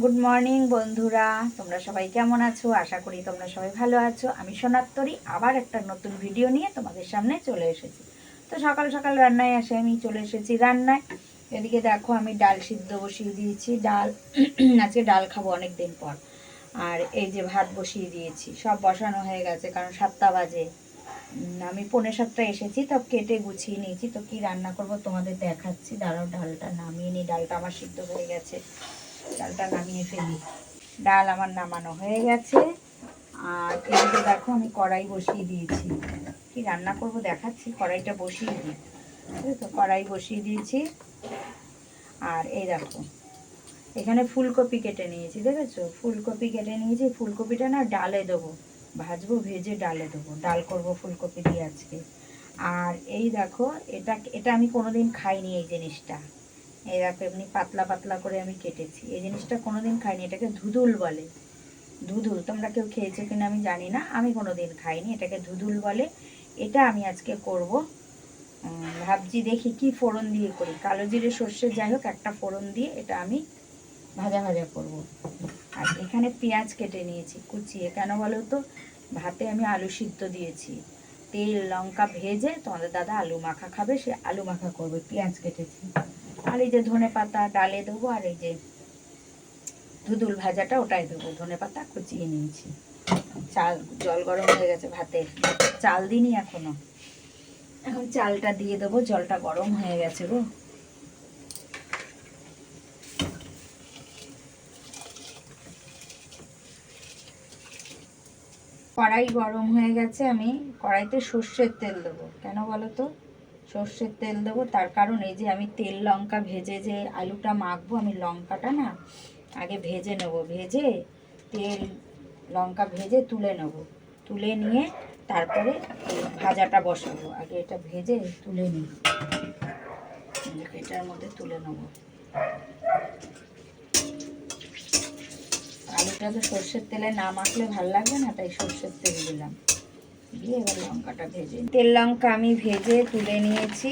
Good morning বন্ধুরা। তোমরা সবাই কেমন আছো? আশা করি তোমরা সবাই ভালো আছো। আমি সোনাত্তরী, আবার একটা নতুন ভিডিও নিয়ে তোমাদের সামনে চলে এসেছি। তো সকাল সকাল রান্নায় আসে, আমি চলে এসেছি রান্নায়। এদিকে দেখো, আমি ডাল সিদ্ধ বসিয়ে দিয়েছি। ডাল, আজকে ডাল খাব অনেক দিন পর। আর এই যে ভাত বসিয়ে দিয়েছি, সব বসানো হয়ে গেছে, কারণ সাতটা বাজে। আমি পৌনে সাতটা এসেছি, তো কেটে গুছিয়ে নিয়েছি। তো কি রান্না করব তোমাদের দেখাচ্ছি। দাঁড়াও, ডালটা নামিয়ে নিই। ডালটা আমার সিদ্ধ হয়ে গেছে। ডালটা নামিয়ে ফেলি। ডাল আমার নামানো হয়ে গেছে। আর এদিকে দেখো আমি কড়াই বসিয়ে দিয়েছি। কি রান্না করব দেখাচ্ছি, কড়াইটা বসিয়ে দিই। তো কড়াই বসিয়ে দিয়েছি। আর এই দেখো, এখানে ফুলকপি কেটে নিয়েছি, দেখেছ? ফুলকপি কেটে নিয়েছি। ফুলকপিটা না ডালে দেবো, ভাজবো, ভেজে ডালে দেবো। ডাল করব ফুলকপি দিয়ে আজকে। আর এই দেখো, এটা এটা আমি কোনোদিন খাইনি এই জিনিসটা। এই দেখো এমনি পাতলা পাতলা করে আমি কেটেছি। এই জিনিসটা কোনোদিন খাইনি, এটাকে ধুদুল বলে। ধুধুল, তোমরা কেউ খেয়েছো কিনা আমি জানি না, আমি কোনোদিন খাইনি, এটাকে ধুদুল বলে। এটা আমি আজকে করব। ভাবছি দেখি কি ফোড়ন দিয়ে করি। কালো জিরে সর্ষে, যাই হোক, একটা ফোড়ন দিয়ে এটা আমি ভাজা ভাজা করব। আর এখানে পেঁয়াজ কেটে নিয়েছি, কুচিয়ে। কেন বলো তো? ভাতে আমি আলু সিদ্ধ দিয়েছি। তেল, লঙ্কা ভেজে তোমাদের দাদা আলু মাখা খাবে, সে আলু মাখা করবে, পেঁয়াজ কেটেছি। আর এই যে ধনে পাতা ডালে দেবো, আর এই যে ধুদুল ভাজাটা ওটাই দেবো। ধনে পাতা কুচিয়ে নিয়েছি। চাল, জল গরম হয়ে গেছে ভাতে। চাল দিইনি এখনও। এখন চালটা দিয়ে দেবো, জলটা গরম হয়ে গেছে গো। কড়াই গরম হয়ে গেছে, আমি কড়াইতে সর্ষের তেল দেবো। কেন বলো তো? সর্ষের তেল দেবো। তার কারণ এই যে আমি তেল লঙ্কা ভেজে যে আলুটা মাখবো, আমি লঙ্কাটা না আগে ভেজে নেব। ভেজে তেল লঙ্কা ভেজে তুলে নেব। তুলে নিয়ে তারপরে ভাজাটা বসাবো। আগে এটা ভেজে তুলে নিই। এটার মধ্যে তুলে নেব। আলুটা তো সর্ষের তেলে না মাখলে ভালো লাগবে না, তাই সর্ষের তেল দিলাম। দিয়ে এবার লঙ্কাটা ভেজে তেল লঙ্কা আমি ভেজে তুলে নিয়েছি।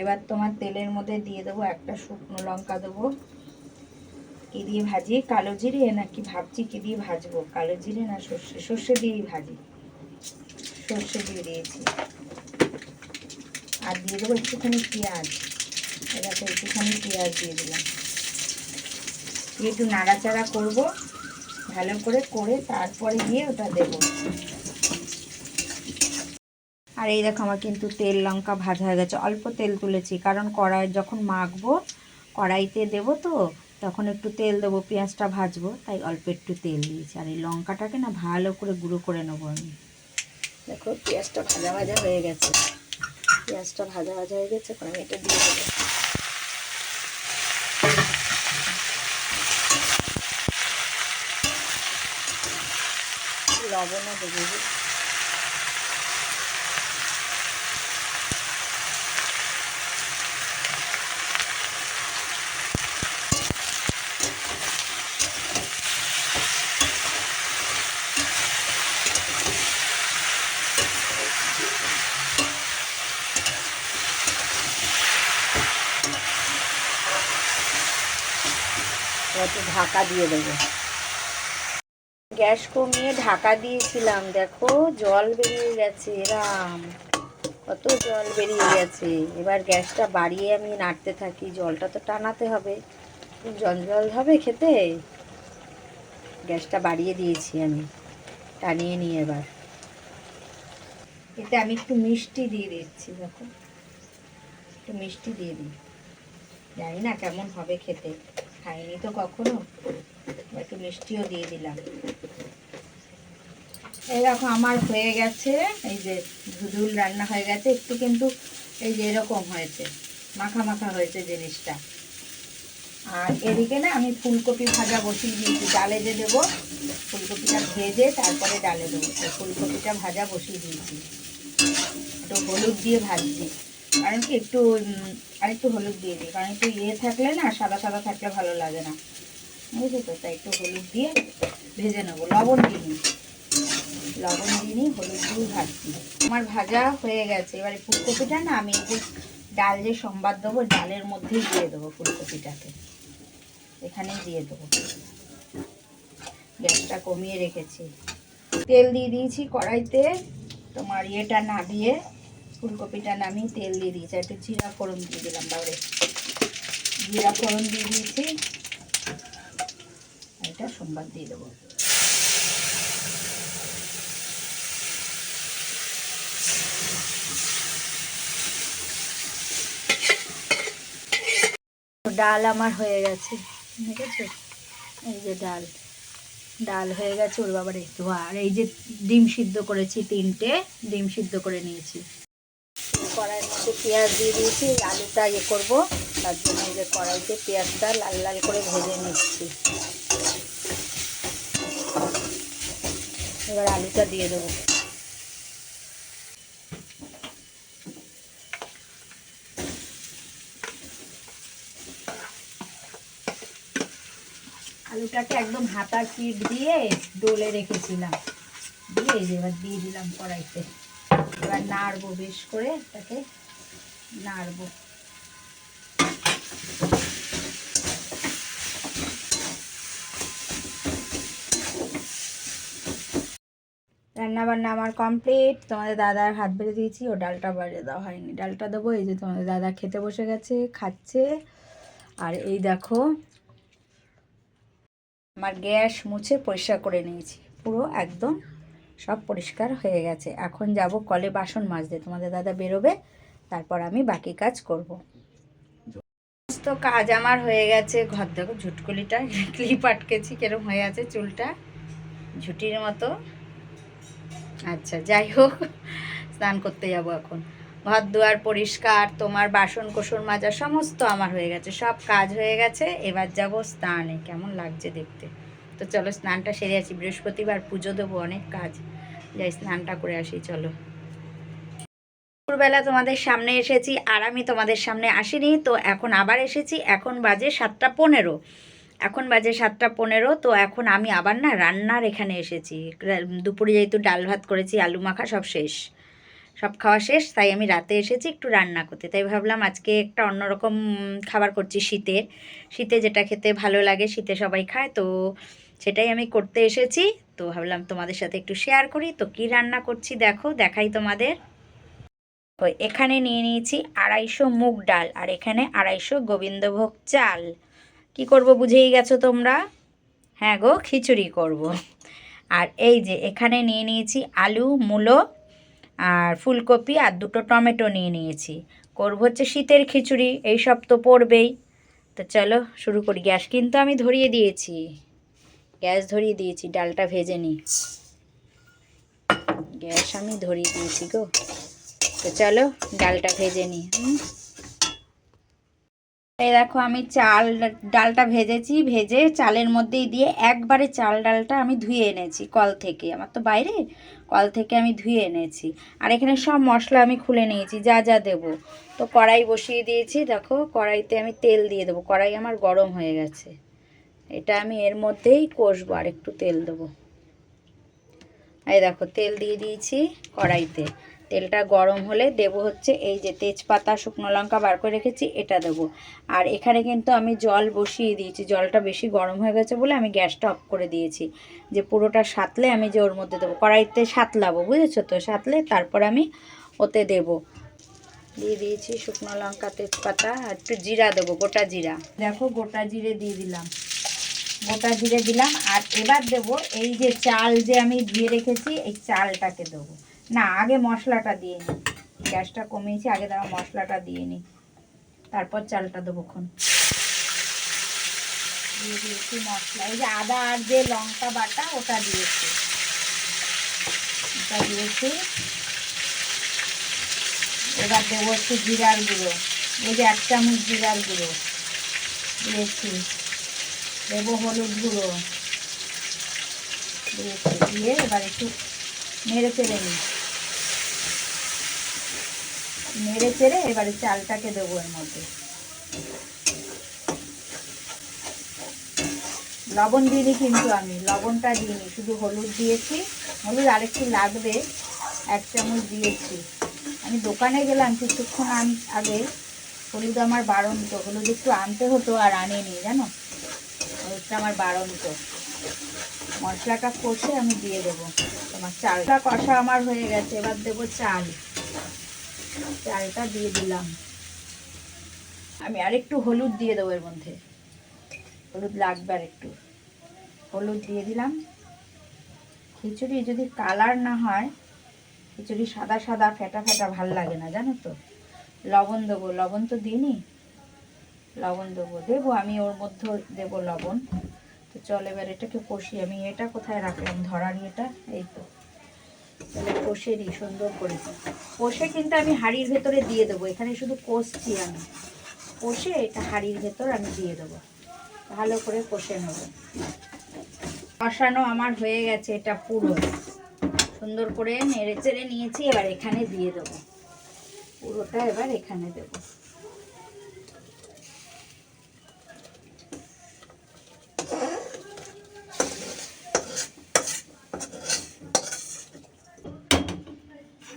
এবার তোমার তেলের মধ্যে দিয়ে দেবো একটা শুকনো লঙ্কা দেবো। কি দিয়ে ভাজি? কালো জিরে নাকি ভাবছি কি দিয়ে ভাজবো? কালো জিরে না সর্ষে? সর্ষে দিয়েই ভাজি। সর্ষে দিয়ে দিয়েছি। আর দিয়ে দেবো একটুখানি পেঁয়াজ। এবার তো একটুখানি পেঁয়াজ দিয়ে দিলাম। দিয়ে একটু নাড়াচাড়া করব। ভালো করে করে তারপরে গিয়ে ওটা দেব। আর এই দেখো আমার কিন্তু তেল লঙ্কা ভাজা হয়ে গেছে। অল্প তেল তুলেছি, কারণ কড়াই যখন মাখবো, কড়াইতে দেবো তো, তখন একটু তেল দেবো, পেঁয়াজটা ভাজবো, তাই অল্প একটু তেল দিয়েছি। আর এই লঙ্কাটাকে না ভালো করে গুঁড়ো করে নেব আমি। দেখো পেঁয়াজটা ভাজা ভাজা হয়ে গেছে। পেঁয়াজটা ভাজা ভাজা হয়ে গেছে, এখন আমি এটা দিয়ে দেবো। লবণও দেবো। একটু ঢাকা দিয়ে দেবো। গ্যাস কমিয়ে ঢাকা দিয়েছিলাম, দেখো জল বেরিয়ে গেছে, রাম। কত জল বেরিয়ে গেছে। এবার গ্যাসটা বাড়িয়ে আমি নাড়তে থাকি, জলটা তো টানাতে হবে। জল হবে খেতে? গ্যাসটা বাড়িয়ে দিয়েছি আমি, টানিয়ে নিই এবার। এতে আমি একটু মিষ্টি দিয়ে দিচ্ছি, দেখো। একটু মিষ্টি দিয়ে দিই। জানি না কেমন হবে খেতে। খাইনি তো কখনো একটু মিষ্টিও দিয়ে দিলাম। দেখো, আমার হয়ে গেছে, এই যে ধুধুল রান্না হয়ে গেছে, একটু কিন্তু এই যে এরকম হয়েছে, মাখা মাখা হয়েছে জিনিসটা। আর এদিকে না, আমি ফুলকপি ভাজা বসিয়ে দিয়েছি, ডালে যে দেবো, ফুলকপিটা ভেজে তারপরে ডালে দেবো ফুলকপিটা ভাজা বসিয়ে দিয়েছি। একটু হলুদ দিয়ে ভাজছি। কারণ কি একটু উম, আর একটু হলুদ দিয়ে দিই কারণ একটু ইয়ে থাকলে না সাদা সাদা থাকলে ভালো লাগে না। বুঝলি তো? তাই একটু হলুদ দিয়ে ভেজে নেব। লবণ দিই লবণ দিয়ে হলুদ দিয়ে ভাজছি। আমার ভাজা হয়ে গেছে। এবারে ফুলকপিটা না আমি যে ডাল যে সম্বাদ দেবো ডালের মধ্যেই দিয়ে দেবো ফুলকপিটাকে। এখানেই দিয়ে দেবো। গ্যাসটা কমিয়ে রেখেছি। তেল দিয়ে দিয়েছি কড়াইতে। তোমার ইয়েটা নামিয়ে ফুলকপিটা নামিয়ে তেল দিয়ে দিয়েছি একটু জিরা ফোড়ন দিয়ে দিলাম বাবরে। জিরা ফোড়ন দিয়ে দিয়েছি এটা সোমবার দিয়ে দেবো। ডাল আমার হয়ে গেছে, দেখেছ? এই যে ডাল ডাল হয়ে গেছে ওর বাবার একটু আর এই যে ডিম সিদ্ধ করেছি তিনটে, ডিম সিদ্ধ করে নিয়েছি। কড়াইয়ের পেঁয়াজ দিয়ে দিয়েছি আলুটা ইয়ে করব। তার জন্য যে কড়াইতে পেঁয়াজটা লাল লাল করে ভেজে নিচ্ছি। এবার আলুটা দিয়ে দেবো। আলুটাকে একদম হাতা পিঠ দিয়ে ডোলে রেখেছিলাম। দিয়ে এবার দিয়ে দিলাম কড়াইতে। এবার নাড়বো বেশ করে, এটাকে নাড়বো। রান্না বান্না আমার কমপ্লিট। তোমাদের দাদার হাত বেড়ে দিয়েছি, ও ডালটা বাড়িয়ে দেওয়া হয়নি। ডালটা দেবো, এই যে তোমাদের দাদা খেতে বসে গেছে, খাচ্ছে। আর এই দেখো, আমার গ্যাস মুছে পরিষ্কার করে নিয়েছি। পুরো একদম সব পরিষ্কার হয়ে গেছে। এখন যাব কলে বাসন মাজতে। তোমাদের দাদা বেরোবে তারপর আমি বাকি কাজ করব। সমস্ত কাজ আমার হয়ে গেছে। ঘর দেখো, ঝুটকুলিটা, ক্লিপ আটকেছি, কেরম হয়ে আছে চুলটা, ঝুটির মতো। আচ্ছা যাই হোক, স্নান করতে যাব এখন। ঘর দুয়ার পরিষ্কার, তোমার বাসন কোসন মাজা, সমস্ত আমার হয়ে গেছে। সব কাজ হয়ে গেছে, এবার যাব স্নানে। কেমন লাগছে দেখতে। তো চলো, স্নানটা সেরে আছি বৃহস্পতিবার পুজো দেবো, অনেক কাজ। যাই, স্নানটা করে আসি, চলো। দুপুরবেলা তোমাদের সামনে এসেছি আর আমি তোমাদের সামনে আসিনি, তো এখন আবার এসেছি। এখন বাজে সাতটা পনেরো। এখন বাজে সাতটা পনেরো, তো এখন আমি আবার না রান্নার এখানে এসেছি। দুপুরে যেহেতু ডাল ভাত করেছি, আলু মাখা সব শেষ। সব খাওয়া শেষ, তাই আমি রাতে এসেছি একটু রান্না করতে। তাই ভাবলাম আজকে একটা অন্যরকম খাবার করছি শীতের। শীতে যেটা খেতে ভালো লাগে, শীতে সবাই খায়, তো সেটাই আমি করতে এসেছি। তো ভাবলাম তোমাদের সাথে একটু শেয়ার করি। তো কি রান্না করছি দেখো, দেখাই তোমাদের। তো এখানে নিয়ে নিয়েছি আড়াইশো মুগ ডাল আর এখানে আড়াইশো গোবিন্দভোগ চাল। কি করব বুঝেই গেছো তোমরা? হ্যাঁ গো, খিচুড়ি করব। আর এই যে এখানে নিয়ে নিয়েছি আলু, মূলো আর ফুলকপি আর দুটো টমেটো নিয়ে নিয়েছি। করব হচ্ছে শীতের খিচুড়ি, এই সব তো পড়বেই। তো চলো শুরু করি। গ্যাস কিন্তু আমি ধরিয়ে দিয়েছি। গ্যাস ধরিয়ে দিয়েছি, ডালটা ভেজে নিই। গ্যাস আমি ধরিয়ে দিয়েছি গো। তো চলো ডালটা ভেজে নিই এই দেখো আমি চাল, ডালটা ভেজেছি, ভেজে চালের মধ্যেই দিয়ে একবারে চাল ডালটা আমি ধুয়ে এনেছি কল থেকে, আমার তো বাইরে, কল থেকে আমি ধুয়ে এনেছি। আর এখানে সব মশলা আমি খুলে নিয়েছি, যা যা দেব। তো কড়াই বসিয়ে দিয়েছি, দেখো কড়াইতে আমি তেল দিয়ে দেবো, কড়াই আমার গরম হয়ে গেছে। এটা আমি এর মধ্যেই কষবো, আর একটু তেল দেবো। এই দেখো তেল দিয়ে দিয়েছি কড়াইতে। তেলটা গরম হলে দেবো হচ্ছে এই যে তেজপাতা, শুকনো লঙ্কা বার করে রেখেছি, এটা দেবো। আর এখানে কিন্তু আমি জল বসিয়ে দিয়েছি, জলটা বেশি গরম হয়ে গেছে বলে আমি গ্যাসটা অফ করে দিয়েছি। যে পুরোটা সাতলে আমি যে ওর মধ্যে দেবো, কড়াইতে সাতলাবো, বুঝেছ তো? সাতলে তারপর আমি ওতে দেবো। দিয়ে দিয়েছি শুকনো লঙ্কা, তেজপাতা আর একটু জিরা দেবো, গোটা জিরা। দেখো গোটা জিরে দিয়ে দিলাম। গোটা জিরে দিলাম আর এবার দেব এই যে চাল যে আমি ধুয়ে রেখেছি, এই চালটাকে দেবো। না, আগে মশলাটা দিয়ে নিই গ্যাসটা কমিয়েছি, আগে দাঁড়া মশলাটা দিয়ে নিই তারপর চালটা দেবো খন দিয়ে দিয়েছি মশলা। এই যে আদা আর যে লঙ্কা বাটা, ওটা দিয়েছি। ওটা দিয়েছি। এবার দেবো একটু জিরার গুঁড়ো। এই যে এক চামচ জিরার গুঁড়ো দিয়েছি। দেবো হলুদ গুঁড়ো দিয়েছি। দিয়ে এবার একটু মেরে চেড়ে নিই। নেড়ে চেড়ে এবারে চালটাকে দেবো এর মধ্যে। লবণ দিইনি কিন্তু আমি, লবণটা দিইনি, শুধু হলুদ দিয়েছি। হলুদ আরেকটু লাগবে, এক চামচ দিয়েছি। আমি দোকানে গেলাম কিছুক্ষণ আন- আগে, হলুদ আমার বারণ তো হলুদ একটু আনতে হতো আর আনিনি, জানো? হলুদটা আমার বাড়ন্ত মশলাটা কষে আমি দিয়ে দেবো। তোমার চালটা কষা আমার হয়ে গেছে, এবার দেবো চাল। চালটা দিয়ে দিলাম। আমি আরেকটু হলুদ দিয়ে দেবো এর মধ্যে। হলুদ লাগবে আর একটু হলুদ দিয়ে দিলাম। খিচুড়ি যদি কালার না হয়, খিচুড়ি সাদা সাদা, ফেটা ফেটা ভালো লাগে না, জানো তো? লবণ দেবো। লবণ তো দিইনি। লবণ দেবো। দেবো আমি, ওর মধ্যে দেবো লবণ। তো চল এবার এটাকে কষি। আমি এটা কোথায় রাখলাম? ধরার এটা এই তো। তাহলে কষে দিই সুন্দর করে। কষে কিন্তু আমি হাঁড়ির ভেতরে দিয়ে দেবো। এখানে শুধু কষছি আমি। কষে এটা হাঁড়ির ভেতর আমি দিয়ে দেবো। ভালো করে কষে নেব। কষানো আমার হয়ে গেছে এটা পুরো। সুন্দর করে নেড়ে চেড়ে নিয়েছি, এবার এখানে দিয়ে দেবো। পুরোটা এবার এখানে দেবো।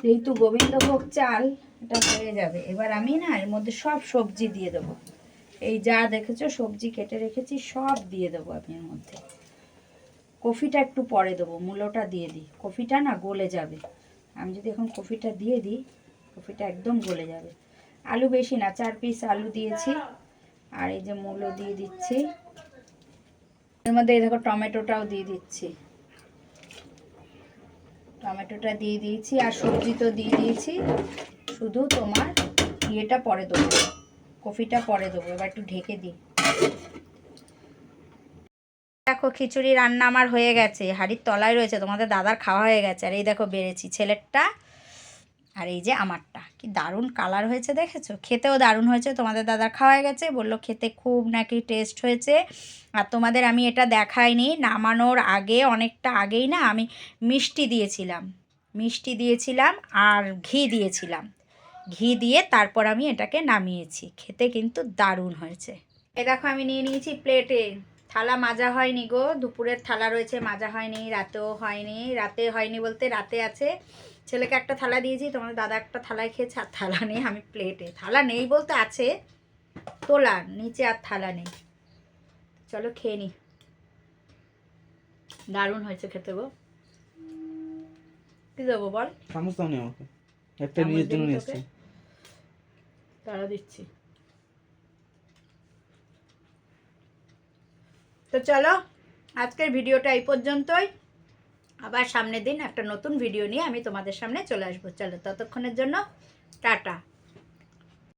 যেহেতু গোবিন্দভোগ চাল, এটা হয়ে যাবে। এবার আমি না এর মধ্যে সব সবজি দিয়ে দেবো। এই যা দেখেছ, সবজি কেটে রেখেছি, সব দিয়ে দেবো আমি এর মধ্যে। কফিটা একটু পরে দেবো মূলোটা দিয়ে দিই। কফিটা না গলে যাবে। আমি যদি এখন কফিটা দিয়ে দিই, কফিটা একদম গলে যাবে। আলু বেশি না, চার পিস আলু দিয়েছি। আর এই যে মূলো দিয়ে দিচ্ছি। এর মধ্যে এই দেখো টমেটোটাও দিয়ে দিচ্ছি। টমেটোটা দিয়ে দিয়েছি আর সবজি তো দিয়ে দিয়েছি। শুধু তোমার ইয়েটা পরে দেবো, কফিটা পরে দেবো, এবার একটু ঢেকে দিই। দেখো, খিচুড়ি রান্না আমার হয়ে গেছে। হাড়ির তলায় রয়েছে, তোমাদের দাদার খাওয়া হয়ে গেছে। আর এই দেখো, বেড়েছি। ছেলেরটা আর এই যে আমারটা, কি দারুণ কালার হয়েছে দেখেছ? খেতেও দারুণ হয়েছে। তোমাদের দাদার খাওয়া গেছে, বলল খেতে খুব নাকি টেস্ট হয়েছে। আর তোমাদের আমি এটা দেখাইনি, নামানোর আগে, অনেকটা আগেই না আমি মিষ্টি দিয়েছিলাম। মিষ্টি দিয়েছিলাম আর ঘি দিয়েছিলাম। ঘি দিয়ে তারপর আমি এটাকে নামিয়েছি। খেতে কিন্তু দারুণ হয়েছে। এ দেখো আমি নিয়ে নিয়েছি প্লেটে থালা মাজা হয়নি গো, দুপুরের থালা রয়েছে, মাজা হয়নি, রাতেও হয়নি। রাতে হয়নি বলতে রাতে আছে। ছেলেকে একটা থালা দিয়েছি তোমার দাদা একটা থালায় খেয়েছে আর থালা নেই আমি প্লেটে থালা নেই বলতে আছে তোলা নিচে আর থালা নেই। চলো খেয়ে নি। দারুণ হয়েছে খেতে গো। কি দেবো বল? চামচ দাও নি আমাকে। একটা নিজের জন্য দিবি নিয়ে তোকে? এসছি। তারা দিচ্ছি। তো চলো আজকের ভিডিওটা এই পর্যন্তই। আবার সামনের দিন একটা নতুন ভিডিও নিয়ে আমি তোমাদের সামনে চলে আসব। চলো, ততক্ষণের জন্য টাটা।